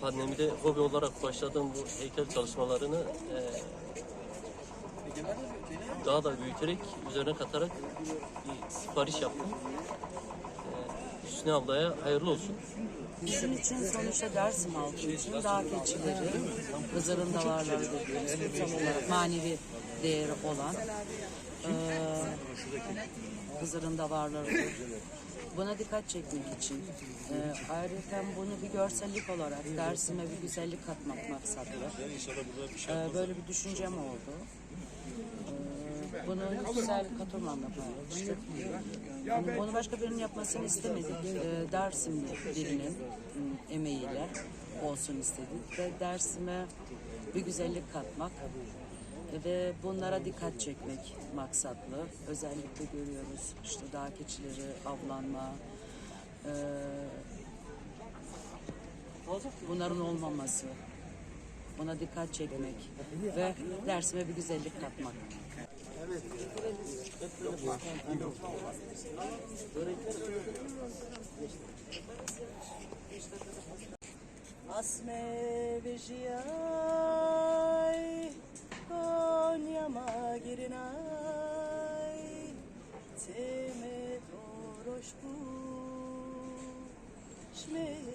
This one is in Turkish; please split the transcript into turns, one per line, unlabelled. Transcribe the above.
Pandemide hobi olarak başladığım bu heykel çalışmalarını e, daha da büyüterek, üzerine katarak bir sipariş yaptım. E, Hüsnü ablaya hayırlı olsun.
Bizim için sonuçta Dersim halkı için dağ keçileri, Hızır'ın davarları dediğimiz kutsal olarak manevi değeri olan Hızır'ın davarlarıdır. Buna dikkat çekmek için eee ayrıca bunu bir görsellik olarak Dersim'e bir güzellik katmak maksatlı. Eee, böyle bir düşüncem oldu. Eee, Bunu güzel Katurman'la paylaştık. Yani Bunu başka birinin yapmasını istemedik. Ee, Dersimli birinin m, emeğiyle olsun istedik. Ve Dersim'e bir güzellik katmak ve bunlara dikkat çekmek maksatlı. Özellikle görüyoruz işte dağ keçileri, avlanma, ee, bunların olmaması, buna dikkat çekmek ve Dersim'e bir güzellik katmak.
Asme ve me.